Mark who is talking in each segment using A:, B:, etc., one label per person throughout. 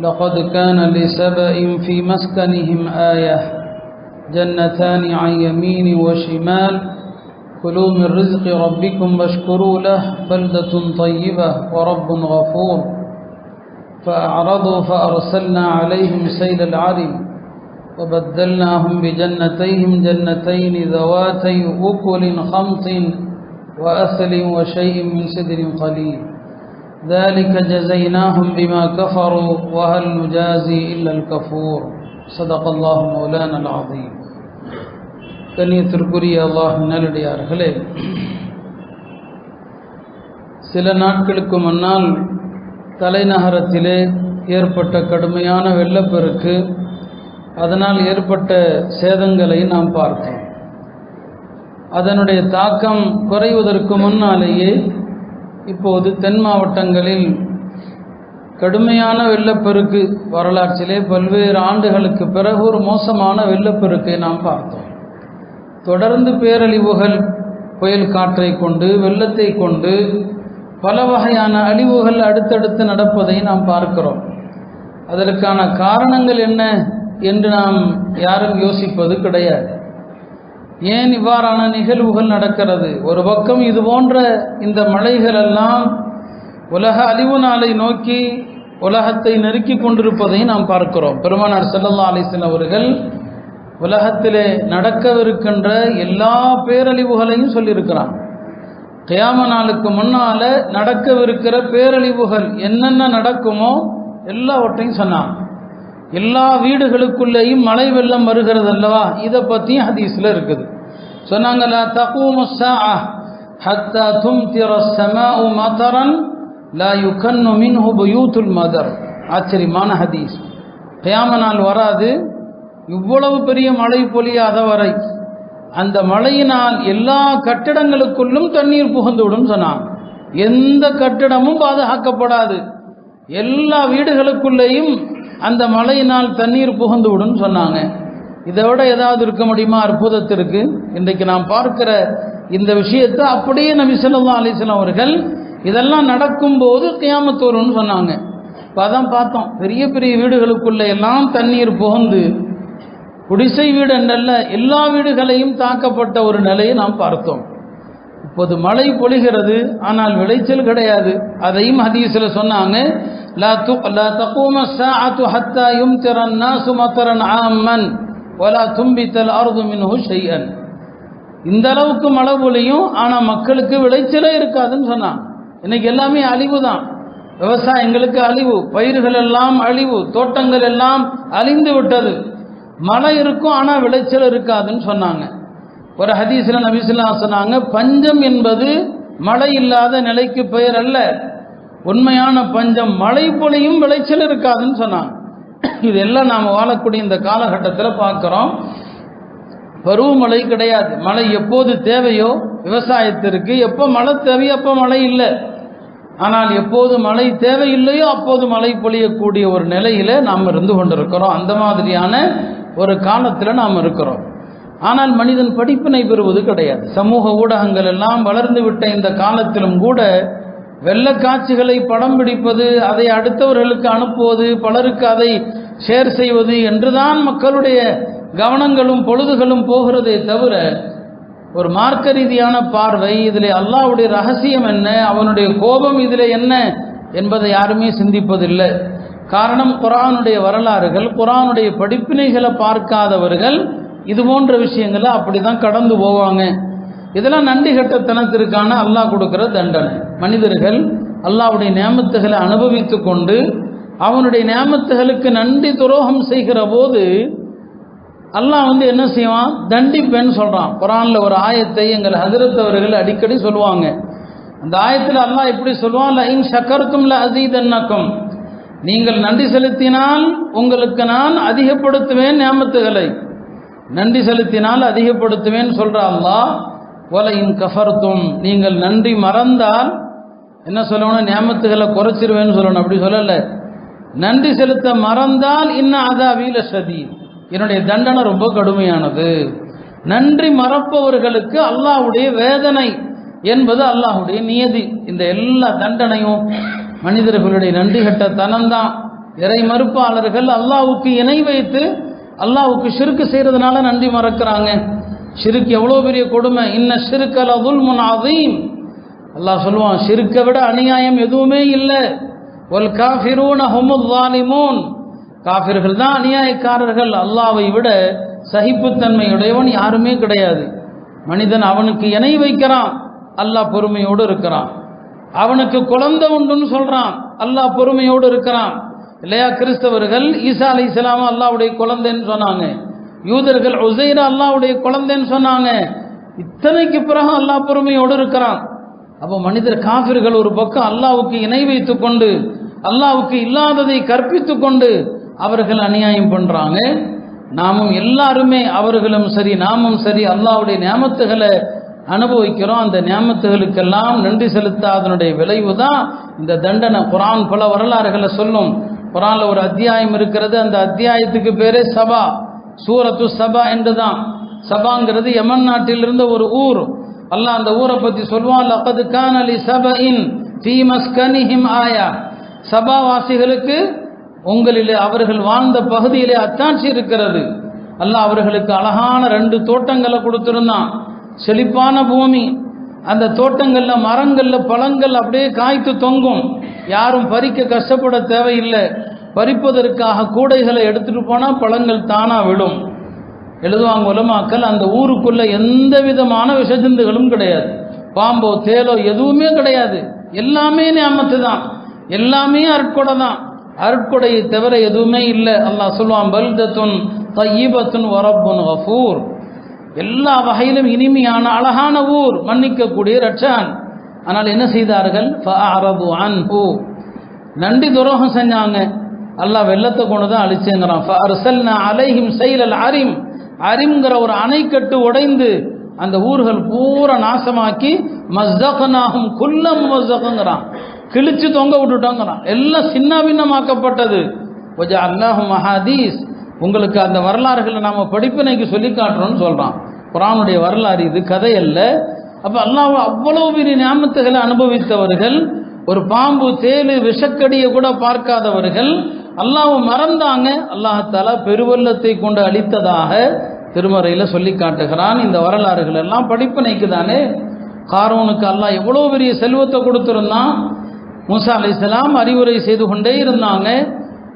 A: لقد كان لسبأ في مسكنهم آية جنتان عن يمين وشمال كلوا من رزق ربكم واشكروا له بلدة طيبة ورب غفور. فأعرضوا فأرسلنا عليهم سيل العرم وبدلناهم بجنتيهم جنتين ذواتي أكل خمط وأثل وشيء من سدر قليل. ذلك جزيناهم بما كفروا وهل نجازي إلا الكفور صدق الله مولانا العظيم கண்ணியத்திற்குரிய அல்லாஹ் நல்லடியார்களே சில நாட்களுக்கு முன்னால் தலைநகரத்திலே ஏற்பட்ட கடுமையான வெள்ளப்பெருக்கு அதனால் ஏற்பட்ட சேதங்களை நாம் பார்த்தோம் அதனுடைய தாக்கம் குறைவதற்கு முன்னாலேயே இப்போது தென் மாவட்டங்களில் கடுமையான வெள்ளப்பெருக்கு வரலாற்றிலே பல்வேறு ஆண்டுகளுக்கு பிறகு ஒரு மோசமான வெள்ளப்பெருக்கை நாம் பார்த்தோம். தொடர்ந்து பேரழிவுகள் புயல் காற்றை கொண்டு வெள்ளத்தை கொண்டு பல வகையான அழிவுகள் அடுத்தடுத்து நடப்பதை நாம் பார்க்கிறோம். அதற்கான காரணங்கள் என்ன என்று நாம் யாரும் யோசிப்பது கிடையாது. ஏன் இவ்வாறான நிகழ்வுகள் நடக்கிறது? ஒரு பக்கம் இது போன்ற இந்த மலைகள் எல்லாம் உலக அழிவு நாளை நோக்கி உலகத்தை நெருக்கி கொண்டிருப்பதை நாம் பார்க்கிறோம். பெருமானார் செல்லல்லா அலிசன் அவர்கள் உலகத்திலே நடக்கவிருக்கின்ற எல்லா பேரழிவுகளையும் சொல்லியிருக்கிறான் கியாம நாளுக்கு முன்னால நடக்கவிருக்கிற பேரழிவுகள் என்னென்ன நடக்குமோ எல்லாவற்றையும் சொன்னான் எல்லா வீடுகளுக்குள்ளேயும் மழை வெள்ளம் வருகிறது அல்லவா? இதை பற்றியும் ஹதீஸில் இருக்குது. சொன்னாங்களா தகூமுஸ்ஸா ஹத்தா தும் திர மதரன் லா யுகன்னு மின்ஹு புயூத்துல் மதர். ஆச்சரியமான ஹதீஸ். கயாம நாள் வராது. இவ்வளவு பெரிய மழை பொழியாத வரை அந்த மழையினால் எல்லா கட்டிடங்களுக்குள்ளும் தண்ணீர் புகுந்துவிடும் சொன்னான். எந்த கட்டிடமும் பாதுகாக்கப்படாது. எல்லா வீடுகளுக்குள்ளேயும் அந்த மழையினால் தண்ணீர் புகுந்து விடும் சொன்னாங்க. இதை விட ஏதாவது இருக்க முடியுமா? அற்புதத்திற்கு இன்றைக்கு நாம் பார்க்கிற இந்த விஷயத்தை அப்படியே நபி சொல்லா அலிஸ்லாம் அவர்கள் இதெல்லாம் நடக்கும்போது கியாமத்தோருன்னு சொன்னாங்க. இப்போ அதான் பார்த்தோம். பெரிய பெரிய வீடுகளுக்குள்ள எல்லாம் தண்ணீர் புகுந்து குடிசை வீடு என்றல்ல எல்லா வீடுகளையும் தாக்கப்பட்ட ஒரு நிலையை நாம் பார்த்தோம். இப்போது மழை பொழிகிறது ஆனால் விளைச்சல் கிடையாது. அதையும் ஹதீஸில் சொன்னாங்க. லா து லா தகூம சாஅத்து ஹத்தா யும்திர الناس مطرا عاما ولا تنبت الارض منه شيئا இந்த அளவுக்கு மழை பொழியும் ஆனால் மக்களுக்கு விளைச்சலே இருக்காதுன்னு சொன்னான் இன்னைக்கு எல்லாமே அழிவு தான் விவசாயங்களுக்கு அழிவு பயிர்கள் எல்லாம் அழிவு தோட்டங்கள் எல்லாம் அழிந்து விட்டது மழை இருக்கும் ஆனால் விளைச்சல் இருக்காதுன்னு சொன்னாங்க ஒரு ஹதீஸில் நபிசுல்லா சொன்னாங்க பஞ்சம் என்பது மழை இல்லாத நிலைக்கு பெயர் அல்ல உண்மையான பஞ்சம் மழை பொழியும் விளைச்சல் இருக்காதுன்னு சொன்னாங்க. இதெல்லாம் நாம் வாழக்கூடிய இந்த காலகட்டத்தில் பார்க்குறோம். பருவமழை கிடையாது. மழை எப்போது தேவையோ விவசாயத்திற்கு எப்போ மழை தேவையோ அப்போ மழை இல்லை. ஆனால் எப்போது மழை தேவையில்லையோ அப்போது மழை பொழியக்கூடிய ஒரு நிலையில் நாம் இருந்து கொண்டிருக்கிறோம். அந்த மாதிரியான ஒரு காலத்தில் நாம் இருக்கிறோம். ஆனால் மனிதன் படிப்பினை பெறுவது கிடையாது. சமூக ஊடகங்கள் எல்லாம் வளர்ந்து விட்ட இந்த காலத்திலும் கூட வெள்ளக்காட்சிகளை படம் பிடிப்பது அதை அடுத்தவர்களுக்கு அனுப்புவது பலருக்கு அதை ஷேர் செய்வது என்றுதான் மக்களுடைய கவனங்களும் பொழுதுகளும் போகிறதே தவிர ஒரு மார்க்க ரீதியான பார்வை இதில் அல்லாவுடைய ரகசியம் என்ன அவனுடைய கோபம் இதில் என்ன என்பதை யாருமே சிந்திப்பதில்லை. காரணம் குரானுடைய வரலாறுகள் குரானுடைய படிப்பினைகளை பார்க்காதவர்கள் இது போன்ற விஷயங்களை அப்படி தான் கடந்து போவாங்க. இதெல்லாம் நன்றி கட்டத்தனத்திற்கான அல்லாஹ் கொடுக்கிற தண்டனை. மனிதர்கள் அல்லாவுடைய நியமத்துகளை அனுபவித்து கொண்டு அவனுடைய நியமத்துகளுக்கு நன்றி துரோகம் செய்கிற போது அல்லாஹ் வந்து என்ன செய்வான்? தண்டிப்பேன்னு சொல்கிறான் குரானில் ஒரு ஆயத்தை எங்கள் ஹஜரத் அவர்கள் அடிக்கடி சொல்லுவாங்க. அந்த ஆயத்தில் அல்லாஹ் எப்படி சொல்லுவான் லைன் சக்கரத்தும் ல அசீதன்னக்கும் நீங்கள் நன்றி செலுத்தினால் உங்களுக்கு நான் அதிகப்படுத்துவேன் நியமத்துகளை. நன்றி செலுத்தினால் அதிகப்படுத்துவேன் சொல்கிற அல்லாஹ் ஒல கஃபர்த்தும் நீங்கள் நன்றி மறந்தால் என்ன சொல்லணும்? நியமத்துகளை குறைச்சிருவேன்னு சொல்லணும். அப்படி சொல்லலை. நன்றி செலுத்த மறந்தால் இன்னும் அதாவீல சதி என்னுடைய தண்டனை ரொம்ப கடுமையானது. நன்றி மறப்பவர்களுக்கு அல்லாஹ்வுடைய வேதனை என்பது அல்லாஹுடைய நியதி. இந்த எல்லா தண்டனையும் மனிதர்களுடைய நன்றி கட்ட தனம்தான். இறை மறுப்பாளர்கள் அல்லாவுக்கு இணை வைத்து அல்லாவுக்கு சிறுக்கு செய்கிறதுனால நன்றி மறக்கிறாங்க. சிறுக்கு எவ்வளோ பெரிய கொடுமை? இன்ன சிறுக்கல் அதுல் முன் அதீம் அல்லாஹ் சொல்லுவான் சிறுக்கை விட அநியாயம் எதுவுமே இல்லை. ஒல் காஃபிரூன ஹுமுல் காஃபிர்கள் தான் அநியாயக்காரர்கள். அல்லாவை விட சகிப்புத்தன்மையுடையவன் யாருமே கிடையாது. மனிதன் அவனுக்கு இணை வைக்கிறான். அல்லாஹ் பொறுமையோடு இருக்கிறான். அவனுக்கு குழந்தை உண்டுன்னு சொல்கிறான் அல்லாஹ் பொறுமையோடு இருக்கிறான். இல்லையா கிறிஸ்தவர்கள் ஈசா அலி இஸ்லாமா அல்லாவுடைய குழந்தைன்னு சொன்னாங்க. யூதர்கள் உசைர அல்லாவுடைய குழந்தைன்னு சொன்னாங்க. இத்தனைக்கு பிறகு அல்லாஹ் பொறுமையோடு இருக்கிறான். அப்போ மனிதர் காபிர்கள் ஒரு பக்கம் அல்லாவுக்கு இணை வைத்து கொண்டு அல்லாவுக்கு இல்லாததை கற்பித்து கொண்டு அவர்கள் அநியாயம் பண்ணுறாங்க நாமும் எல்லாருமே அவர்களும் சரி நாமும் சரி அல்லாவுடைய நியமத்துகளை அனுபவிக்கிறோம். அந்த நியமத்துகளுக்கெல்லாம் நன்றி செலுத்தாதனுடைய விளைவு தான் இந்த தண்டனை. குரான் பல வரலாறுகளை சொல்லும். குரானில் ஒரு அத்தியாயம் இருக்கிறது. அந்த அத்தியாயத்துக்கு பேரே சபா. சூரத்து சபா என்று தான் சபாங்கிறது யமன் நாட்டிலிருந்த ஒரு ஊர். அல்லாஹ் அந்த ஊரை பத்தி சொல்வான் லaqad கான லி சபஇன் ஃபீ ஆயா. சபாவாசிகளுக்கு உங்களிலே அவர்கள் வாழ்ந்த பகுதியிலே அத்தாட்சி இருக்கிறது. அல்லாஹ் அவர்களுக்கு அழகான ரெண்டு தோட்டங்களை கொடுத்துருந்தான். செழிப்பான பூமி. அந்த தோட்டங்களில் மரங்களில் பழங்கள் அப்படியே காய்த்து தொங்கும். யாரும் பறிக்க கஷ்டப்பட தேவையில்லை. பறிப்பதற்காக கூடைகளை எடுத்துட்டு போனால் பழங்கள் தானா விடும் எழுதுவாங்க உலமாக்கள் அந்த ஊருக்குள்ள எந்த விதமான விஷஜந்துகளும் கிடையாது. பாம்போ தேலோ எதுவுமே கிடையாது. எல்லாமே நியமத்து தான் எல்லாமே அருட்கொடை தான் அருட்கொடையை தவிர எதுவுமே இல்லை. அல்லாஹ் சொல்லுவான் பல்தத்துன் தையீபத்துன் வரப்புன் ஹஃபூர் எல்லா வகையிலும் இனிமையான அழகான ஊர் மன்னிக்கக்கூடிய ரட்சான் ஆனால் என்ன செய்தார்கள்? நன்றி துரோகம் செஞ்சாங்க. அல்லாஹ் வெள்ளத்தை கொண்டு தான் அழிச்சுங்கிறான் ஃபஅர்சல்னா அலைஹிம் செயலல் அரிம். அரிம்ங்கிற ஒரு அணைக்கட்டு உடைந்து அந்த ஊர்கள் பூரா நாசமாக்கி மஸ்தகனாகும் குல்லம் மஸ்தகங்கிறான். கிழிச்சு தொங்க விட்டுட்டோங்கிறான். எல்லாம் சின்ன பின்னமாக்கப்பட்டது கொஞ்சம் அல்லாஹும் மஹாதீஸ் உங்களுக்கு அந்த வரலாறுகளை நாம் படிப்பினைக்கு சொல்லி காட்டுறோம்னு சொல்கிறான் குரானுடைய வரலாறு இது கதை அல்ல. அப்போ அல்லாஹ் அவ்வளோ பெரிய ஞாபகத்துகளை அனுபவித்தவர்கள் ஒரு பாம்பு தேலு விஷக்கடியை கூட பார்க்காதவர்கள் அல்லாஹ் மறந்தாங்க. அல்லாஹால பெருவெள்ளத்தை கொண்டு அளித்ததாக திருமறையில் சொல்லி காட்டுகிறான். இந்த வரலாறுகள் எல்லாம் படிப்பனைக்கு தானே காரோனுக்கு அல்லாஹ் எவ்வளோ பெரிய செல்வத்தை கொடுத்துருந்தான். மூசா அலைஹிஸ்ஸலாம் அறிவுரை செய்து கொண்டே இருந்தாங்க.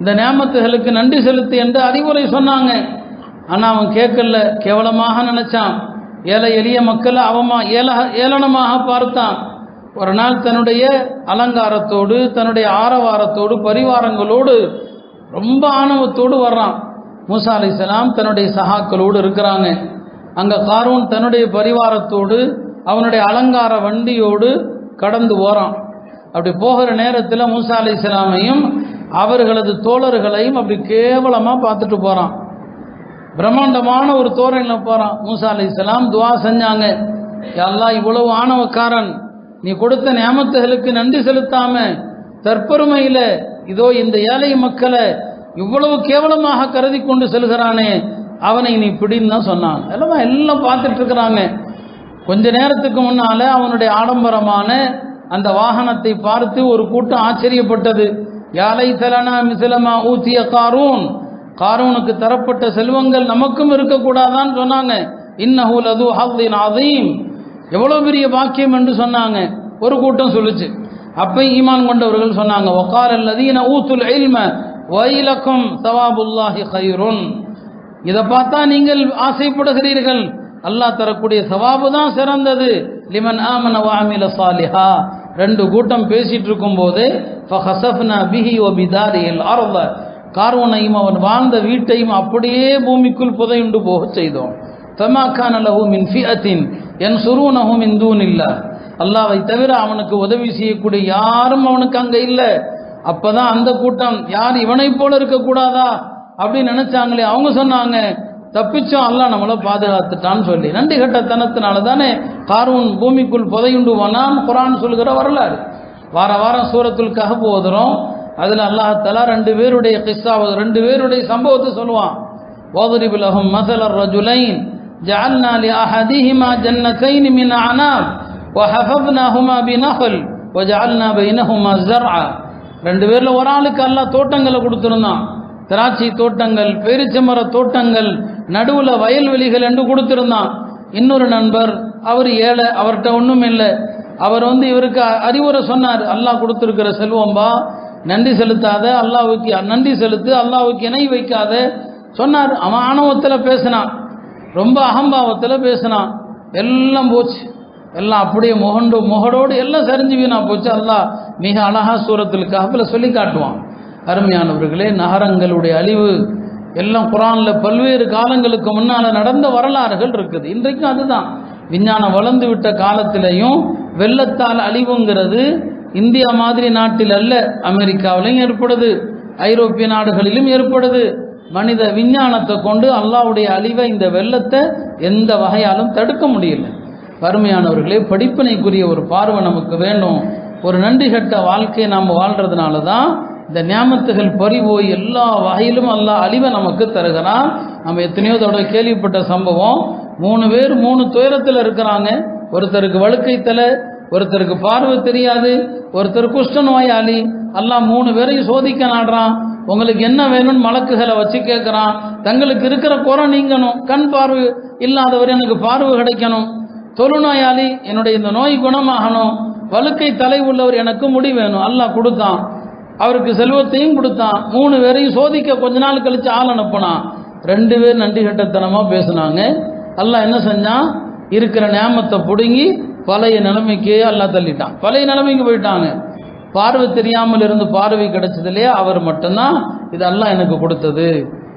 A: இந்த நேமத்துகளுக்கு நன்றி செலுத்து என்று அறிவுரை சொன்னாங்க. ஆனால் அவன் கேட்கல. கேவலமாக நினைச்சான். ஏழை எளிய மக்களை அவமா ஏல ஏளனமாக பார்த்தான். ஒரு நாள் தன்னுடைய அலங்காரத்தோடு தன்னுடைய ஆரவாரத்தோடு பரிவாரங்களோடு ரொம்ப ஆணவத்தோடு வர்றான். மூசா அலைஹிஸ்ஸலாம் தன்னுடைய சகாக்களோடு இருக்கிறாங்க. அங்கே காரூன் தன்னுடைய பரிவாரத்தோடு அவனுடைய அலங்கார வண்டியோடு கடந்து போகிறான் அப்படி போகிற நேரத்தில் மூசா அலைஹிஸ்ஸலாமையும் அவர்களது தோழர்களையும் அப்படி கேவலமாக பார்த்துட்டு போகிறான் பிரம்மாண்டமான ஒரு தோரணில் போகிறான் மூசா அலைஹிஸ்ஸலாம் துவா செஞ்சாங்க. எல்லாம் இவ்வளவு ஆணவக்காரன். நீ கொடுத்த நியமத்துகளுக்கு நன்றி செலுத்தாம தற்பெருமையில் இதோ இந்த ஏழை மக்களை இவ்வளவு கேவலமாக கருதி கொண்டு செல்கிறானே அவனை நீ பிடின்னு தான் சொன்னான். எல்லாமே எல்லாம் பார்த்துட்டு இருக்கிறாங்க. கொஞ்ச நேரத்துக்கு முன்னால அவனுடைய ஆடம்பரமான அந்த வாகனத்தை பார்த்து ஒரு கூட்டம் ஆச்சரியப்பட்டது. யாலை தலனா மிசிலமா ஊத்திய காரூன். காரூனுக்கு தரப்பட்ட செல்வங்கள் நமக்கும் இருக்கக்கூடாதான்னு சொன்னாங்க. இன்னஹூல் அது ஹல்தின் அதீம் எவ்வளோ பெரிய பாக்கியம் என்று சொன்னாங்க. ஒரு கூட்டம் சொல்லுச்சு. அப்ப ஈமான் கொண்டவர்கள் சொன்னாங்க ஒக்கால் அல்லதீன ஊத்துல் இல்ம வைலக்கும் தவாபுல்லாஹி ஹைருன் இதை பார்த்தா நீங்கள் ஆசைப்படுகிறீர்கள். அல்லாஹ் தரக்கூடிய சவாபு தான் சிறந்தது. லிமன் ஆமன வாமில சாலிஹா. ரெண்டு கூட்டம் பேசிட்டு இருக்கும் போது பிஹி ஒ பிதாரியில் கார்வனையும் அவன் வாழ்ந்த வீட்டையும் அப்படியே பூமிக்குள் புதையுண்டு போக செய்தோம். தமாக்கான லஹூ மின் ஃபியத்தின் என் சுரூனஹு மின் இல்லை அல்லாவை தவிர அவனுக்கு உதவி செய்யக்கூடிய யாரும் அவனுக்கு அங்கே இல்லை. அப்போதான் அந்த கூட்டம் யார் இவனை போல இருக்கக்கூடாதா? அப்படின்னு நினைச்சாங்களே அவங்க சொன்னாங்க தப்பிச்சும் அல்லாஹ் நம்மளை பாதுகாத்துட்டான்னு சொல்லி. நன்றி கட்டத்தனத்தினால தானே காரூன் பூமிக்குள் புதையுண்டு வனான் குரான் சொல்கிற வரலாறு. வார வாரம் சூரத்துல் கஹப் ஓதுறோம். அதில் அல்லாஹத்தலா ரெண்டு பேருடைய கிஸ்ஸாவது ரெண்டு பேருடைய சம்பவத்தை சொல்லுவான். ஓதரி ஓதுரிபுலகம் மசலர் ரஜுலைன் ஜஅல்னா லி அஹதிஹிமா ஜன்னத்தைன் மின் அனாம். وَحَفَظْنَاهُمَا بِنَخْلٍ وَجَعَلْنَا بَيْنَهُمَا زَرْعًا ரெண்டு பேர்ல ஒரு ஆளுக்கு அல்லாஹ் தோட்டங்களை கொடுத்துருந்தான் திராட்சை தோட்டங்கள் பேரிச்சமர தோட்டங்கள் நடுவுல வயல்வெளிகள் என்று கொடுத்திருந்தான் இன்னொரு நண்பர் அவர் ஏழை அவர்கிட்ட ஒன்றும் இல்லை அவர் வந்து இவருக்கு அறிவுரை சொன்னார் அல்லாஹ் கொடுத்துருக்கிற செல்வம்பா நன்றி செலுத்தாத அல்லாவுக்கு நன்றி செலுத்து அல்லாவுக்கு இணை வைக்காத சொன்னார் அவன் ஆணவத்தில் பேசினான் ரொம்ப அகம்பாவத்தில் பேசினான் எல்லாம் போச்சு எல்லாம் அப்படியே முகண்டு முகடோடு எல்லாம் சரிஞ்சு வீணா போச்சு. அல்லாஹ் மிக அழகா சூரத்தில் கஹபில் சொல்லி காட்டுவான். அருமையானவர்களே நகரங்களுடைய அழிவு எல்லாம் குரானில் பல்வேறு காலங்களுக்கு முன்னால் நடந்த வரலாறுகள் இருக்குது. இன்றைக்கும் அதுதான். விஞ்ஞானம் வளர்ந்து விட்ட காலத்திலையும் வெள்ளத்தால் அழிவுங்கிறது இந்தியா மாதிரி நாட்டில் அல்ல அமெரிக்காவிலையும் ஏற்படுது ஐரோப்பிய நாடுகளிலும் ஏற்படுது. மனித விஞ்ஞானத்தை கொண்டு அல்லாவுடைய அழிவை இந்த வெள்ளத்தை எந்த வகையாலும் தடுக்க முடியல. வறுமையானவர்களே படிப்பினைக்குரிய ஒரு பார்வை நமக்கு வேண்டும். ஒரு நன்றி கட்ட வாழ்க்கையை நாம் வாழ்கிறதுனால தான் இந்த ஞாபகத்துகள் பறிபோய் எல்லா வகையிலும் எல்லா அழிவை நமக்கு தருகிறான். நம்ம எத்தனையோ தடவை கேள்விப்பட்ட சம்பவம். மூணு பேர் மூணு துயரத்தில் இருக்கிறாங்க. ஒருத்தருக்கு வழுக்கை தலை ஒருத்தருக்கு பார்வை தெரியாது ஒருத்தர் குஷ்ட நோயாளி. எல்லாம் மூணு பேரையும் சோதிக்க நாடுறான். உங்களுக்கு என்ன வேணும்னு மலக்குகளை வச்சு கேட்குறான். தங்களுக்கு இருக்கிற குறை நீங்கணும். கண் பார்வை இல்லாதவர் எனக்கு பார்வை கிடைக்கணும். தொழுநோயாளி என்னுடைய இந்த நோய் குணமாகணும் வழுக்கை தலை உள்ளவர் எனக்கு முடி வேணும் அல்லாஹ் கொடுத்தான். அவருக்கு செல்வத்தையும் கொடுத்தான். மூணு பேரையும் சோதிக்க கொஞ்ச நாள் கழித்து ஆள் அனுப்புனான் ரெண்டு பேர் நன்றி கட்டத்தனமாக பேசுனாங்க. அல்லாஹ் என்ன செஞ்சான்? இருக்கிற நியாமத்தை பிடுங்கி பழைய நிலைமைக்கே அல்லாஹ் தள்ளிட்டான். பழைய நிலைமைக்கு போயிட்டாங்க. பார்வை தெரியாமல் இருந்து பார்வை கிடைச்சதுலேயே அவர் மட்டும்தான். இதெல்லாம் எனக்கு கொடுத்தது.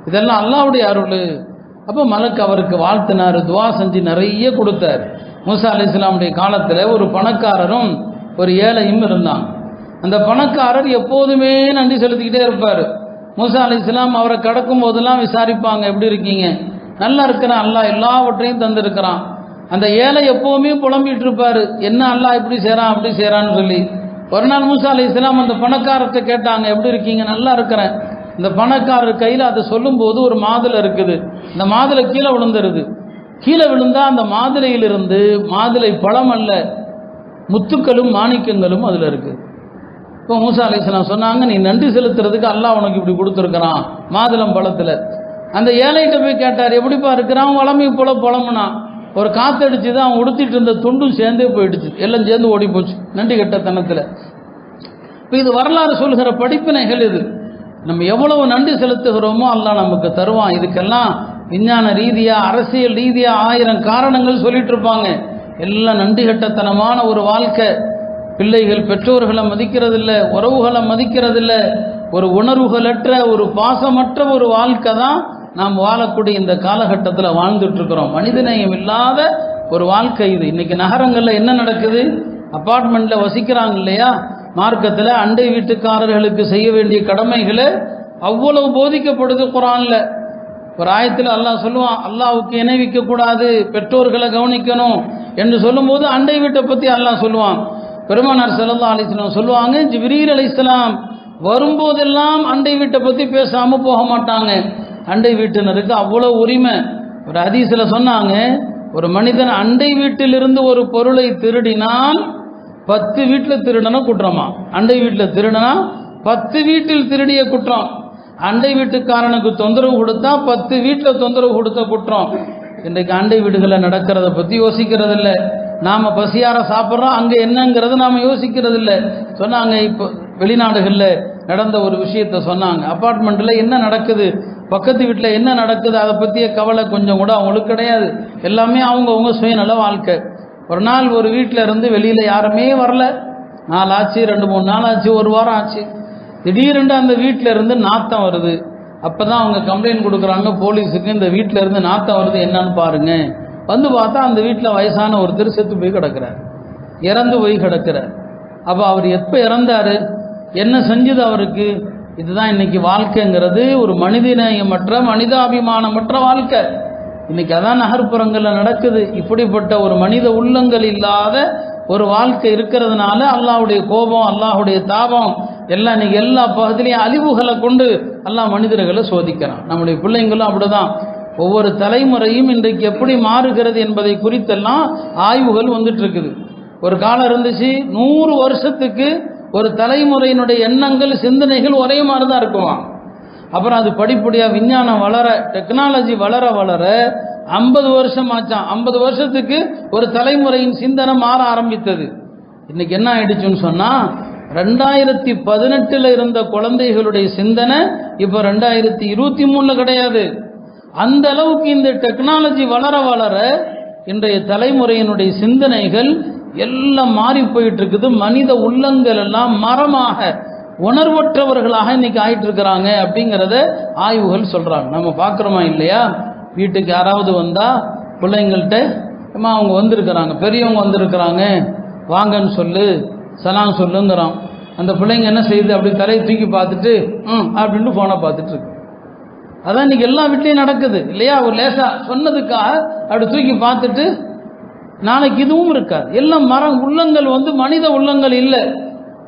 A: இதெல்லாம் அல்லாவுடைய அருள். அப்போ மலக்கு அவருக்கு வாழ்த்தினார் துவா செஞ்சு நிறைய கொடுத்தார். மூசா அலி இஸ்லாமுடைய காலத்தில் ஒரு பணக்காரரும் ஒரு ஏழையும் இருந்தான் அந்த பணக்காரர் எப்போதுமே நன்றி செலுத்திக்கிட்டே இருப்பார். மூசா அலி இஸ்லாம் அவரை கடக்கும் போதெல்லாம் விசாரிப்பாங்க எப்படி இருக்கீங்க? நல்லா இருக்கிறான் அல்லாஹ் எல்லாவற்றையும் தந்திருக்கிறான். அந்த ஏழை எப்போவுமே புலம்பிட்டு இருப்பார். என்ன அல்லாஹ் இப்படி செய்கிறான் அப்படி செய்கிறான்னு சொல்லி. ஒரு நாள் மூசா அலி இஸ்லாம் அந்த பணக்காரர்கிட்ட கேட்டாங்க எப்படி இருக்கீங்க? நல்லா இருக்கிறேன். இந்த பணக்காரர் கையில் அதை சொல்லும்போது ஒரு மாதுளை இருக்குது. இந்த மாதுளை கீழே விழுந்துருது. கீழே விழுந்தால் அந்த மாதுளையிலிருந்து மாதுளை பழம் அல்ல முத்துக்களும் மாணிக்கங்களும் அதில் இருக்குது இப்போ மூசா அலிஸ்லாம் சொன்னாங்க நீ நன்றி செலுத்துறதுக்கு அல்லாஹ் உனக்கு இப்படி கொடுத்துருக்கிறான் மாதுளம் பழத்தில். அந்த ஏழைகிட்ட போய் கேட்டார் எப்படிப்பா இருக்கிறான்? வளமை போல புலம்புனா ஒரு காத்தடிச்சு தான் அவன் உடுத்திட்டு இருந்த துண்டும் சேர்ந்தே போயிடுச்சு. எல்லாம் சேர்ந்து ஓடி போச்சு நன்றி கெட்டத்தனத்தில் இப்போ இது வரலாறு சொல்கிற படிப்பினைகள் இது. நம்ம எவ்வளவு நன்றி செலுத்துகிறோமோ அல்லாஹ் நமக்கு தருவான். இதுக்கெல்லாம் விஞ்ஞான ரீதியாக அரசியல் ரீதியாக ஆயிரம் காரணங்கள் சொல்லிட்டு இருப்பாங்க. எல்லாம் நன்றி கட்டத்தனமான ஒரு வாழ்க்கை. பிள்ளைகள் பெற்றோர்களை மதிக்கிறதில்ல உறவுகளை மதிக்கிறதில்ல. ஒரு உணர்வுகளற்ற ஒரு பாசமற்ற ஒரு வாழ்க்கை தான் நாம் வாழக்கூடிய இந்த காலகட்டத்தில் வாழ்ந்துட்டு இருக்கிறோம். மனிதநேயம் இல்லாத ஒரு வாழ்க்கை இது. இன்றைக்கி நகரங்களில் என்ன நடக்குது? அப்பார்ட்மெண்ட்டில் வசிக்கிறாங்க இல்லையா? மார்க்கத்தில் அண்டை வீட்டுக்காரர்களுக்கு செய்ய வேண்டிய கடமைகளை அவ்வளவு போதிக்கப்படுது குரானில். ஒரு ஆயத்தில் அல்லாஹ் சொல்லுவான் அல்லாவுக்கு இணைவிக்க கூடாது பெற்றோர்களை கவனிக்கணும் என்று சொல்லும்போது அண்டை வீட்டை பற்றி அல்லாஹ் சொல்லுவான். பெருமானார் செல்லா அலிஸ்லாம் சொல்லுவாங்க சொல்லுவாங்க அலி இஸ்லாம் வரும்போதெல்லாம் அண்டை வீட்டை பற்றி பேசாமல் போக மாட்டாங்க. அண்டை வீட்டினருக்கு அவ்வளோ உரிமை. ஒரு அதிசில சொன்னாங்க ஒரு மனிதன் அண்டை வீட்டிலிருந்து ஒரு பொருளை திருடினால் பத்து வீட்டில் திருடனா குற்றமா? அண்டை வீட்டில் திருடனா? பத்து வீட்டில் திருடிய குற்றம். அண்டை வீட்டுக்காரனுக்கு தொந்தரவு கொடுத்தா பத்து வீட்டில் தொந்தரவு கொடுத்த குற்றம். இன்றைக்கு அண்டை வீடுகளில் நடக்கிறத பற்றி யோசிக்கிறதில்ல. நாம் பசியார சாப்பிட்றோம் அங்கே என்னங்கிறத நாம் யோசிக்கிறதில்ல. சொன்னாங்க இப்போ வெளிநாடுகளில் நடந்த ஒரு விஷயத்த சொன்னாங்க. அப்பார்ட்மெண்ட்டில் என்ன நடக்குது? பக்கத்து வீட்டில் என்ன நடக்குது? அதை பற்றிய கவலை கொஞ்சம் கூட அவங்களுக்கு கிடையாது. எல்லாமே அவங்கவுங்க சுயநல வாழ்க்கை. ஒரு நாள் ஒரு வீட்டில் இருந்து வெளியில் யாருமே வரல. நாள் ஆச்சு ரெண்டு மூணு நாள் ஆச்சு ஒரு வாரம் ஆச்சு. திடீரென்று அந்த வீட்டில் இருந்து நாத்தம் வருது. அப்போ தான் அவங்க கம்ப்ளைண்ட் கொடுக்குறாங்க போலீஸுக்கு இந்த வீட்டில் இருந்து நாத்தம் வருது என்னன்னு பாருங்க. வந்து பார்த்தா அந்த வீட்டில் வயசான ஒருத்தர் செத்து போய் கிடக்கிறார். இறந்து போய் கிடக்கிறார். அப்போ அவர் எப்போ இறந்தாரு? என்ன செஞ்சது அவருக்கு? இதுதான் இன்னைக்கு வாழ்க்கைங்கிறது. ஒரு மனிதநேயமற்ற மனிதாபிமானமற்ற வாழ்க்கை. இன்னைக்கு அதான் நகர்ப்புறங்களில் நடக்குது. இப்படிப்பட்ட ஒரு மனித உள்ளங்கள் இல்லாத ஒரு வாழ்க்கை இருக்கிறதுனால அல்லாஹ்வுடைய கோபம் அல்லாஹுடைய தாபம் எல்லாம் இன்னைக்கு எல்லா பகுதியிலையும் அழிவுகளை கொண்டு எல்லாம் மனிதர்களை சோதிக்கிறான். நம்முடைய பிள்ளைங்களும் அப்படிதான். ஒவ்வொரு தலைமுறையும் இன்றைக்கு எப்படி மாறுகிறது என்பதை குறித்தெல்லாம் ஆய்வுகள் வந்துட்டு இருக்குது. ஒரு காலம் இருந்துச்சு நூறு வருஷத்துக்கு ஒரு தலைமுறையினுடைய எண்ணங்கள் சிந்தனைகள் ஒரே மாதிரி தான் இருக்குவான் அப்புறம் அது படிப்படியாக விஞ்ஞானம் வளர டெக்னாலஜி வளர வளர ஐம்பது வருஷம் ஆச்சான். ஐம்பது வருஷத்துக்கு ஒரு தலைமுறையின் சிந்தனை மாற ஆரம்பித்தது. இன்னைக்கு என்ன ஆயிடுச்சுன்னு சொன்னால் ரெண்டாயிரத்தி பதினெட்டில் இருந்த குழந்தைகளுடைய சிந்தனை இப்போ ரெண்டாயிரத்தி இருபத்தி மூணில் கிடையாது. அந்த அளவுக்கு இந்த டெக்னாலஜி வளர வளர இன்றைய தலைமுறையினுடைய சிந்தனைகள் எல்லாம் மாறி போயிட்டு இருக்குது. மனித உள்ளங்கள் எல்லாம் மரமாக உணர்வற்றவர்களாக இன்னைக்கு ஆயிட்டு இருக்கிறாங்க அப்படிங்கிறத ஆய்வுகள் சொல்கிறாங்க நம்ம பார்க்குறோமா இல்லையா? வீட்டுக்கு யாராவது வந்தால் பிள்ளைங்கள்ட்ட அம்மா அவங்க வந்திருக்கிறாங்க பெரியவங்க வந்திருக்கிறாங்க வாங்கன்னு சொல்லு சலாம் சொல்லுங்கிறான். அந்த பிள்ளைங்க என்ன செய்யுது? அப்படி தலையை தூக்கி பார்த்துட்டு ம் அப்படின்ட்டு ஃபோனை பார்த்துட்டு இருக்கு. அதான் இன்னைக்கு எல்லா வீட்லேயும் நடக்குது இல்லையா? ஒரு லேசாக சொன்னதுக்காக அப்படி தூக்கி பார்த்துட்டு நாளைக்கு இதுவும் இருக்காது. எல்லாம் மரம் உள்ளங்கள் வந்து மனித உள்ளங்கள் இல்லை.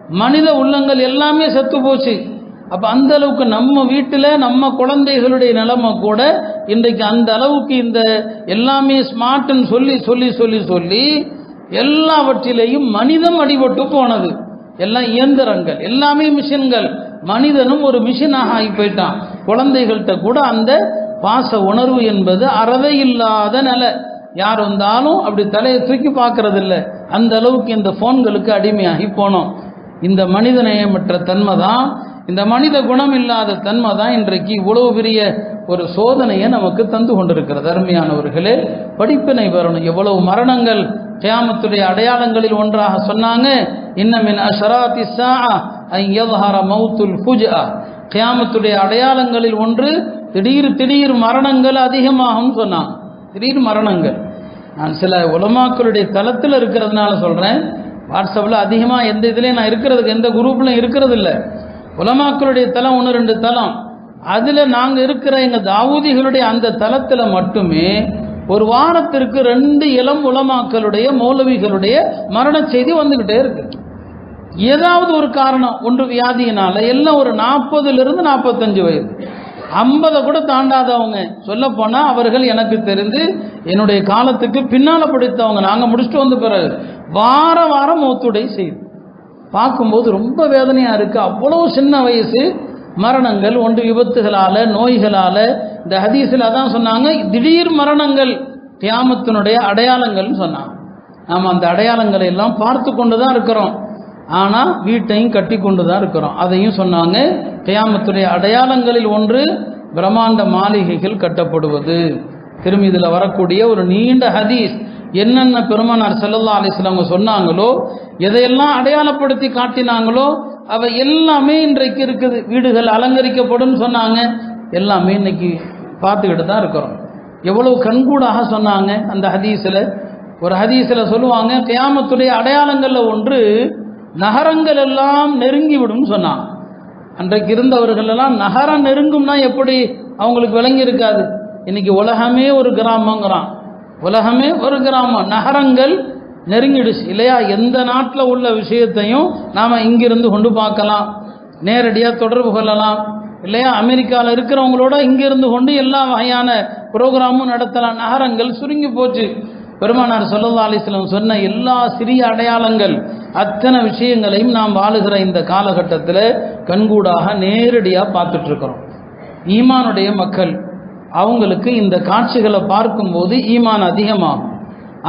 A: மனித உள்ளங்கள் எல்லாமே செத்து போச்சு. அப்போ அந்த அளவுக்கு நம்ம வீட்டில் நம்ம குழந்தைகளுடைய நிலைமை கூட இன்றைக்கு அந்த அளவுக்கு இந்த எல்லாமே ஸ்மார்ட்னு சொல்லி சொல்லி சொல்லி சொல்லி எல்லாவற்றிலேயும் மனிதம் அடிபட்டு போனது. எல்லாம் இயந்திரங்கள் எல்லாமே மிஷின்கள். மனிதனும் ஒரு மிஷினாக ஆகி போயிட்டான். குழந்தைகள்கிட்ட கூட அந்த பாச உணர்வு என்பது அறவே இல்லாத நிலை. யார் வந்தாலும் அப்படி தலையை தூக்கி பார்க்கறதில்ல. அந்த அளவுக்கு இந்த ஃபோன்களுக்கு அடிமையாகி போனோம். இந்த மனித நேயமற்ற தன்மை தான் இந்த மனித குணம் இல்லாத தன்மை தான் இன்றைக்கு இவ்வளவு பெரிய ஒரு சோதனையை நமக்கு தந்து கொண்டிருக்கிறது. அருமையானவர்களே படிப்பினை வரணும். எவ்வளவு மரணங்கள் கியாமத்துடைய அடையாளங்களில் ஒன்றாக சொன்னாங்க. இன்னமின் அஷராத்தி சா ஐயல்ஹார மவுத்துல் ஃபுஜா கியாமத்துடைய அடையாளங்களில் ஒன்று திடீர் திடீர் மரணங்கள் அதிகமாகும் சொன்னான். திடீர் மரணங்கள். நான் சில உலமாக்களுடைய தளத்தில் இருக்கிறதுனால சொல்கிறேன் வாட்ஸ்அப்பில் அதிகமாக எந்த இதுலேயும் நான் இருக்கிறதுக்கு எந்த குரூப்லையும் இருக்கிறது இல்லை உலமாக்களுடைய தளம் ஒன்று ரெண்டு தளம் அதில் நாங்கள் இருக்கிற எங்கள் தாவூதிகளுடைய அந்த தளத்தில் மட்டுமே ஒரு வாரத்திற்கு ரெண்டு இளம் உலமாக்களுடைய மௌலவிகளுடைய மரண செய்தி வந்துக்கிட்டே இருக்கு. ஏதாவது ஒரு காரணம் ஒன்று வியாதியினால எல்லாம் ஒரு நாற்பதுலேருந்து நாற்பத்தஞ்சு வயது. ஐம்பதை கூட தாண்டாதவங்க. சொல்ல அவர்கள் எனக்கு தெரிந்து என்னுடைய காலத்துக்கு பின்னால் படித்தவங்க. நாங்கள் முடிச்சுட்டு வந்த பிறகு வார வாரம் மூத்துடை செய்து. பார்க்கும்போது ரொம்ப வேதனையாக இருக்குது அவ்வளோ சின்ன வயசு மரணங்கள் ஒன்று விபத்துகளால் நோய்களால். இந்த ஹதீஸில் அதான் சொன்னாங்க திடீர் மரணங்கள் தியாமத்தினுடைய அடையாளங்கள்னு சொன்னாங்க. நாம் அந்த அடையாளங்களை எல்லாம் பார்த்து கொண்டு தான் இருக்கிறோம். ஆனால் வீட்டையும் கட்டி கொண்டு தான் இருக்கிறோம். அதையும் சொன்னாங்க கியாமத்துடைய அடையாளங்களில் ஒன்று பிரம்மாண்ட மாளிகைகள் கட்டப்படுவது. திரும்பி இதில் வரக்கூடிய ஒரு நீண்ட ஹதீஸ் என்னென்ன பெருமானார் செல்லல்லா அலிஸ்லாமங்க சொன்னாங்களோ எதையெல்லாம் அடையாளப்படுத்தி காட்டினாங்களோ அவை எல்லாமே இன்றைக்கு இருக்குது. வீடுகள் அலங்கரிக்கப்படும் சொன்னாங்க. எல்லாமே இன்னைக்கு பார்த்துக்கிட்டு தான் இருக்கிறோம். எவ்வளவு கண்கூடாக சொன்னாங்க அந்த ஹதீஸில். ஒரு ஹதீஸில் சொல்லுவாங்க கியாமத்துடைய அடையாளங்களில் ஒன்று நகரங்கள் எல்லாம் நெருங்கிவிடும் சொன்னான். அன்றைக்கு இருந்தவர்கள் எல்லாம் நகரம் நெருங்கும்னா எப்படி? அவங்களுக்கு விளங்கி இருக்காது. இன்னைக்கு உலகமே ஒரு கிராமங்கிறான். உலகமே ஒரு கிராமம். நகரங்கள் நெருங்கிடுச்சு. இல்லையா? எந்த நாட்டில் உள்ள விஷயத்தையும் நாம் இங்கிருந்து கொண்டு பார்க்கலாம். நேரடியாக தொடர்பு கொள்ளலாம். இல்லையா? அமெரிக்காவில் இருக்கிறவங்களோட இங்கிருந்து கொண்டு எல்லா வகையான ப்ரோக்ராமும் நடத்தலாம். நகரங்கள் சுருங்கி போச்சு. பெருமானார் சொல்லல்லா அலிஸ்லம் சொன்ன எல்லா சிறிய அடையாளங்கள் அத்தனை விஷயங்களையும் நாம் வாழுகிற இந்த காலகட்டத்தில் கண்கூடாக நேரடியாக பார்த்துட்டு இருக்கிறோம் ஈமானுடைய மக்கள் அவங்களுக்கு இந்த காட்சிகளை பார்க்கும்போது ஈமான் அதிகமாகும்.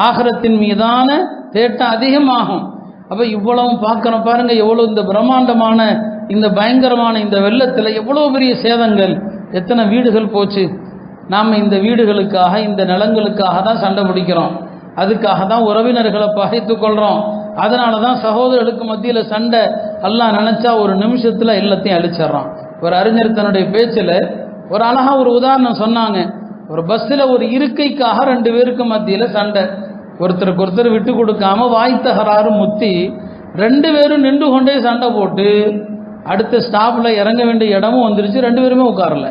A: ஆகரத்தின் மீதான தேட்டம் அதிகமாகும். அப்போ இவ்வளவு பார்க்குறோம் பாருங்க எவ்வளோ இந்த பிரம்மாண்டமான இந்த பயங்கரமான இந்த வெள்ளத்தில் எவ்வளோ பெரிய சேதங்கள் எத்தனை வீடுகள் போச்சு. நாம் இந்த வீடுகளுக்காக இந்த நிலங்களுக்காக தான் சண்டை பிடிக்கிறோம். அதுக்காக தான் உறவினர்களை பகைத்து கொள்கிறோம் அதனால தான் சகோதரர்களுக்கு மத்தியில் சண்டை. எல்லாம் நினச்சா ஒரு நிமிஷத்தில் எல்லாத்தையும் அழிச்சிட்றான். ஒரு அறிஞர் தன்னுடைய பேச்சில் ஒரு அழகாக ஒரு உதாரணம் சொன்னாங்க. ஒரு பஸ்ஸில் ஒரு இருக்கைக்காக ரெண்டு பேருக்கு மத்தியில் சண்டை. ஒருத்தருக்கு ஒருத்தர் விட்டு கொடுக்காம வாய்த்தகராறு முத்தி ரெண்டு பேரும் நின்று கொண்டே சண்டை போட்டு அடுத்த ஸ்டாப்பில் இறங்க வேண்டிய இடமும் வந்துருச்சு. ரெண்டு பேருமே உட்காரல.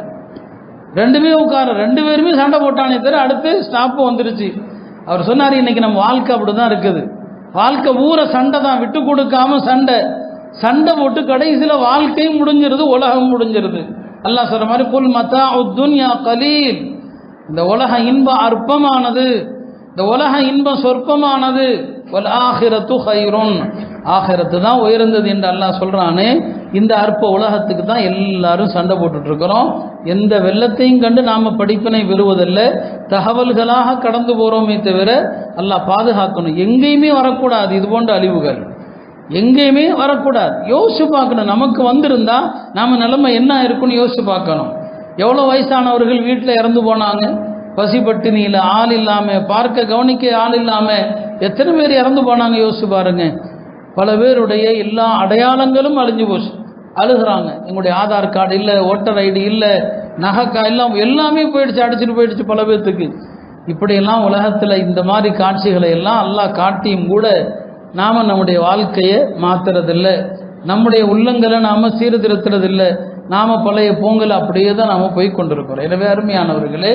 A: ரெண்டுமே உட்கார ரெண்டு பேருமே சண்டை போட்டானே தவிர அடுத்து ஸ்டாப்பு வந்துருச்சு. அவர் சொன்னார் இன்னைக்கு நம்ம வாழ்க்கை அப்படி தான் இருக்குது. வாழ்க்கை ஊரை சண்டை தான் விட்டு கொடுக்காம சண்டை. சண்டை போட்டு கடைசியில் வாழ்க்கையும் முடிஞ்சிருது உலகம் முடிஞ்சிருது. அல்லாஹ் சொல்கிற மாதிரி புல் மத்தா துன்யா கலீல். இந்த உலக இன்பம் அற்பமானது. இந்த உலக இன்பம் சொற்பமானது. வல் ஆஹிரத்து ஹைருன் ஆஹிரத்து தான் உயர்ந்தது என்று அல்லாஹ் சொல்கிறானே இந்த அற்ப உலகத்துக்கு தான் எல்லாரும் சண்டை போட்டுட்டுருக்குறோம் எந்த வெள்ளத்தையும் கண்டு நாம் படிப்பினை பெறுவதில்லை. தகவல்களாக கடந்து போகிறோமே தவிர அல்லாஹ் பாதுகாக்கணும். எங்கேயுமே வரக்கூடாது இது போன்ற அழிவுகள். எங்கேயுமே வரக்கூடாது. யோசிச்சு பார்க்கணும். நமக்கு வந்திருந்தா நாம் நிலைமை என்ன இருக்குன்னு யோசிச்சு பார்க்கணும். எவ்வளோ வயசானவர்கள் வீட்டில் இறந்து போனாங்க? பசி பட்டினியில் ஆள் இல்லாமல் பார்க்க கவனிக்க ஆள் இல்லாமல் எத்தனை பேர் இறந்து போனாங்க யோசிச்சு பாருங்க. பல பேருடைய எல்லா அடையாளங்களும் அழிஞ்சு போச்சு. அழுகுறாங்க. எங்களுடைய ஆதார் கார்டு இல்லை ஓட்டர் ஐடி இல்லை நகைக்கா எல்லாம் எல்லாமே போயிடுச்சு அடிச்சுட்டு போயிடுச்சு பல பேர்த்துக்கு இப்படியெல்லாம் உலகத்தில் இந்த மாதிரி காட்சிகளை எல்லாம் எல்லாம் காட்டியும் கூட நாம் நம்முடைய வாழ்க்கையை மாற்றுறதில்லை நம்முடைய உள்ளங்களை நாம் சீர்திருத்துறதில்லை. நாம் பழைய பொங்கல் அப்படியே தான் நாம் போய் கொண்டிருக்கிறோம். எனவே அருமையானவர்களே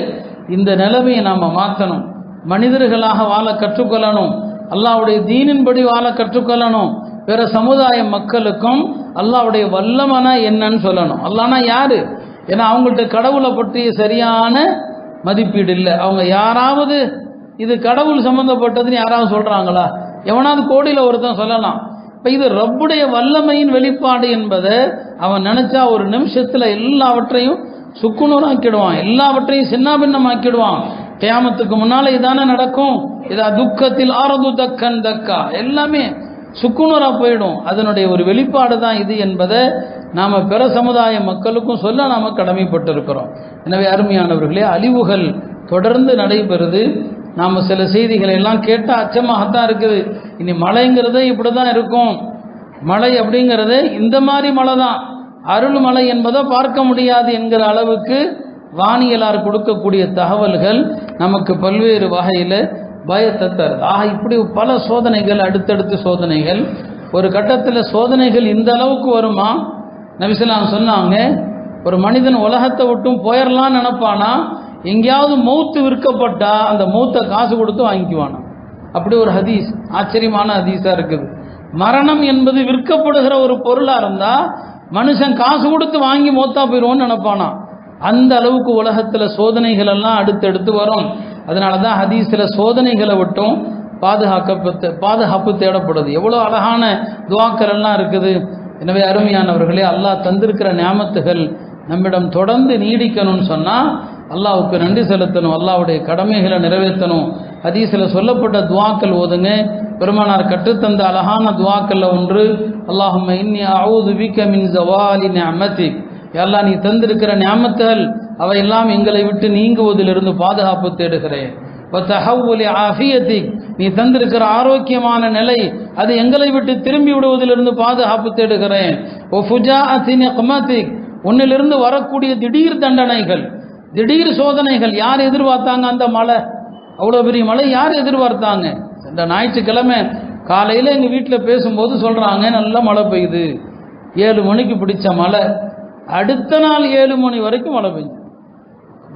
A: இந்த நிலைமையை நாம் மாற்றணும் மனிதர்களாக வாழ கற்றுக்கொள்ளணும். அல்லாவுடைய தீனின்படி வாழ கற்றுக்கொள்ளணும். பிற சமுதாய மக்களுக்கும் அல்லாவுடைய வல்லமனா என்னன்னு சொல்லணும். அல்லானா யாரு? ஏன்னா அவங்கள்ட்ட கடவுளை பற்றிய சரியான மதிப்பீடு இல்லை. அவங்க யாராவது இது கடவுள் சம்பந்தப்பட்டதுன்னு யாராவது சொல்கிறாங்களா எவனாவது கோடியில் ஒருத்தன் சொல்லலாம். இப்போ இது ரப்புடைய வல்லமையின் வெளிப்பாடு என்பதை அவன் நினச்சா ஒரு நிமிஷத்தில் எல்லாவற்றையும் சுக்குநூறாக்கிடுவான் எல்லாவற்றையும் சின்னாபின்னமாக்கிடுவான் கியாமத்துக்கு முன்னால இதானே நடக்கும்? இதா துக்கத்தில் ஆரது தக்கன் தக்கா. எல்லாமே சுக்குநூறா போயிடும். அதனுடைய ஒரு வெளிப்பாடு தான் இது என்பதை நாம பிற சமுதாய மக்களுக்கும் சொல்ல நாம கடமைப்பட்டிருக்கிறோம். எனவே அருமையானவர்களே அழிவுகள் தொடர்ந்து நடைபெறுது. நாம் சில செய்திகளை எல்லாம் கேட்டால் அச்சமாகத்தான் இருக்குது. இனி மழைங்கிறதே இப்படி தான் இருக்கும். மழை அப்படிங்கிறது இந்த மாதிரி மழை தான் அருள்மலை என்பதை பார்க்க முடியாது என்கிற அளவுக்கு வானியலார் கொடுக்கக்கூடிய தகவல்கள் நமக்கு பல்வேறு வகையில் பயத்தை தருது. ஆக இப்படி பல சோதனைகள் அடுத்தடுத்து சோதனைகள். ஒரு கட்டத்தில் சோதனைகள் இந்த அளவுக்கு வருமா? நபிசலாம் சொன்னாங்க ஒரு மனிதன் உலகத்தை விட்டும் போயிடலாம்னு நினப்பானா? எங்கேயாவது மௌத்து விற்கப்பட்டா அந்த மௌத்தை காசு கொடுத்து வாங்கிக்குவானா? அப்படி ஒரு ஹதீஸ் ஆச்சரியமான ஹதீஸாக இருக்குது. மரணம் என்பது விற்கப்படுகிற ஒரு பொருளாக இருந்தால் மனுஷன் காசு கொடுத்து வாங்கி மோத்தா போயிடுவோன்னு நினைப்பானா? அந்த அளவுக்கு உலகத்தில் சோதனைகள் எல்லாம் அடுத்தடுத்து வரும். அதனால தான் ஹதீஸில் சோதனைகளை விட்டும் பாதுகாக்கப்பட்டு பாதுகாப்பு தேடப்படுது. எவ்வளோ அழகான துவாக்கள் எல்லாம் இருக்குது. எனவே அருமையானவர்களே அல்லாஹ் தந்திருக்கிற நியமத்துகள் நம்மிடம் தொடர்ந்து நீடிக்கணும்னு சொன்னால் அல்லாவுக்கு நன்றி செலுத்தணும் அல்லாவுடைய கடமைகளை நிறைவேற்றணும். ஹதீஸில் சொல்லப்பட்ட துவாக்கள் ஓதுங்க. பெருமானார் கற்றுத்தந்த அழகான துவாக்களில் ஒன்று அல்லாஹும் இன்னி அவுது விக்க மின் ஜவாலி நியமத்தி எல்லாம் நீ தந்திருக்கிற ஞாபத்துகள் அவையெல்லாம் எங்களை விட்டு நீங்குவதிலிருந்து பாதுகாப்பு தேடுகிறேன். ஆஃபியத்தி நீ தந்திருக்கிற ஆரோக்கியமான நிலை அது எங்களை விட்டு திரும்பி விடுவதிலிருந்து பாதுகாப்பு தேடுகிறேன். ஓ ஃபுஜா அத்தின் உன்னிலிருந்து வரக்கூடிய திடீர் தண்டனைகள் திடீர் சோதனைகள் யார் எதிர்பார்த்தாங்க அந்த மலை அவ்வளோ பெரிய மழை யார் எதிர்பார்த்தாங்க? இந்த ஞாயிற்றுக்கிழமை காலையில் எங்கள் வீட்டில் பேசும்போது சொல்கிறாங்க நல்லா மழை பெய்யுது. ஏழு மணிக்கு பிடிச்ச மழை. அடுத்த நாள் ஏழு மணி வரைக்கும் மழை பெய்யுது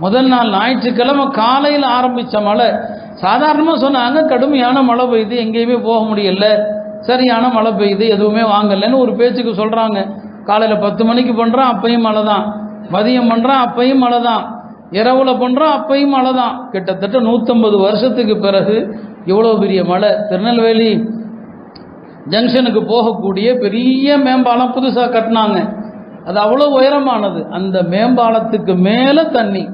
A: முதல் நாள் ஞாயிற்றுக்கிழமை காலையில் ஆரம்பித்த மழை. சாதாரணமாக சொன்னாங்க கடுமையான மழை பெய்யுது. எங்கேயுமே போக முடியல. சரியான மழை பெய்யுது. எதுவுமே வாங்கலைன்னு ஒரு பேச்சுக்கு சொல்கிறாங்க காலையில் பத்து மணிக்கு பண்ணுறான் அப்பையும் மழை தான் மதியம் பண்ணுறான் அப்பையும் மழை தான் இரவுல பண்ணுறோம் அப்பையும் மழை தான் கிட்டத்தட்ட நூற்றம்பது வருஷத்துக்கு பிறகு இவ்வளோ பெரிய மழை. திருநெல்வேலி ஜங்ஷனுக்கு போகக்கூடிய பெரிய மேம்பாலம் புதுசாக கட்டினாங்க. அது அவ்வளோ உயரமானது. அந்த மேம்பாலத்துக்கு மேலே தண்ணி.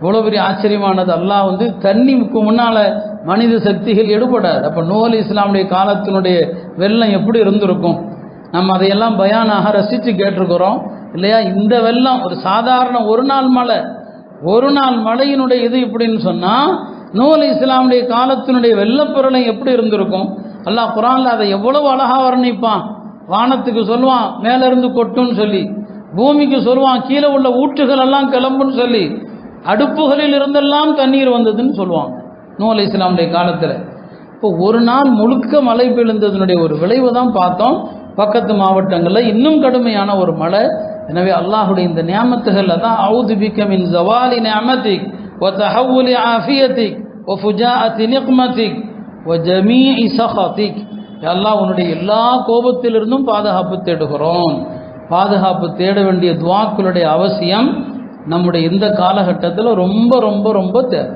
A: இவ்வளோ பெரிய ஆச்சரியமானது. அல்லாஹ் வந்து தண்ணிக்கு முன்னால் மனித சக்திகள் எடுபடாது. அப்போ நூல் இஸ்லாமுடைய காலத்தினுடைய வெள்ளம் எப்படி இருந்திருக்கும்? நம்ம அதையெல்லாம் பயானாக ரசித்து கேட்டிருக்கிறோம். இல்லையா? இந்த வெள்ளம் ஒரு சாதாரண ஒரு நாள் மழை. ஒரு நாள் மழையினுடைய இது இப்படின்னு சொன்னால் நூல் இஸ்லாமுடைய காலத்தினுடைய வெள்ளப்பொருளை எப்படி இருந்திருக்கும்? அல்லாஹ் குரானில் அதை எவ்வளவு அழகாக வர்ணிப்பான். வானத்துக்கு சொல்லுவான் மேலேருந்து கொட்டுன்னு சொல்லி. பூமிக்கு சொல்லுவான் கீழே உள்ள ஊற்றுகள் எல்லாம் கிளம்புன்னு சொல்லி. அடுப்புகளில் இருந்தெல்லாம் தண்ணீர் வந்ததுன்னு சொல்லுவான் நூல் இஸ்லாமுடைய காலத்தில். இப்போ ஒரு நாள் முழுக்க மழை பெய்ந்ததனுடைய ஒரு விளைவு தான் பார்த்தோம். பக்கத்து மாவட்டங்களில் இன்னும் கடுமையான ஒரு மழை எனவே அல்லாஹுடைய இந்த நியாமத்துகளில் தான் அவுது பிக்கமின் ஜவாலி நியமத்திக் ஒ தஹவுலி ஆஃபியத்திக் ஒ ஃபுஜாஅத்தி நிக்மத்திக் ஒ ஜமீ சஹாத்திக். அல்லாஹ் உன்னுடைய எல்லா கோபத்திலிருந்தும் பாதுகாப்பு தேடுகிறோம். பாதுகாப்பு தேட வேண்டிய துவாக்களுடைய அவசியம் நம்முடைய இந்த காலகட்டத்தில் ரொம்ப ரொம்ப ரொம்ப தேவை.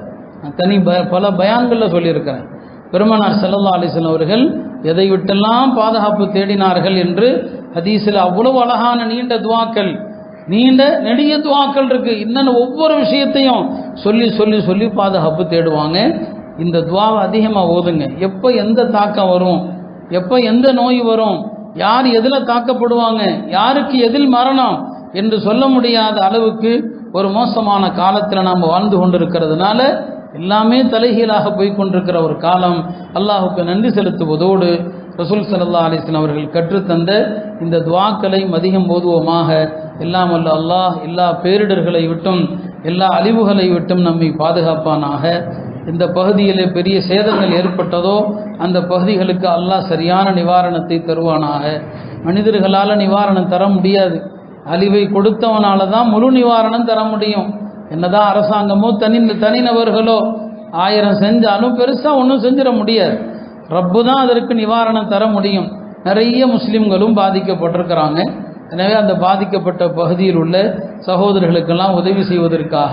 A: தனி ப பல பயான்களில் சொல்லியிருக்கிறேன். பெருமனார் செல்லல்லா அலிசன் அவர்கள் எதை விட்டெல்லாம் பாதுகாப்பு தேடினார்கள் என்று ஹதீஸில் அவ்வளவு அழகான நீண்ட துவாக்கள் நீண்ட நெடிய துவாக்கள் இருக்கு. இன்னும் ஒவ்வொரு விஷயத்தையும் சொல்லி சொல்லி சொல்லி பாதுகாப்பு தேடுவாங்க. இந்த துவாவை அதிகமாக ஓதுங்க. எப்போ எந்த தாக்கம் வரும்? எப்போ எந்த நோய் வரும்? யார் எதில் தாக்கப்படுவாங்க? யாருக்கு எதில் மரணம்? என்று சொல்ல முடியாத அளவுக்கு ஒரு மோசமான காலத்தில் நாம் வாழ்ந்து கொண்டிருக்கிறதுனால எல்லாமே தலைகீழாக போய்கொண்டிருக்கிற ஒரு காலம் அல்லாஹுக்கு நன்றி செலுத்துவதோடு ரசூல் சல்லா அலிஸ்லாம் அவர்கள் கற்றுத்தந்த இந்த துவாக்களை மதிகம் ஓதுவோமாக. எல்லாம் அல்லாஹ் எல்லா பேரிடர்களை விட்டும் எல்லா அழிவுகளை விட்டும் நம்மை பாதுகாப்பானாக. இந்த பகுதியிலே பெரிய சேதங்கள் ஏற்பட்டதோ அந்த பகுதிகளுக்கு அல்லாஹ் சரியான நிவாரணத்தை தருவானாக. மனிதர்களால் நிவாரணம் தர முடியாது. அழிவை கொடுத்தவனால தான் முழு நிவாரணம் தர முடியும். என்னதான் அரசாங்கமோ தனி தனிநபர்களோ ஆயிரம் செஞ்சாலும் பெருசாக ஒன்றும் செஞ்சிட முடியாது. ரப்பு தான் அதற்கு நிவாரணம் தர முடியும். நிறைய முஸ்லீம்களும் பாதிக்கப்பட்டிருக்கிறாங்க. எனவே அந்த பாதிக்கப்பட்ட பகுதியில் உள்ள சகோதரர்களுக்கெல்லாம் உதவி செய்வதற்காக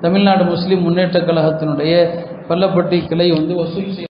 A: தமிழ்நாடு முஸ்லீம் முன்னேற்றக் கழகத்தினுடைய பள்ளப்பட்டி கிளை வந்து வசூல் செய்ய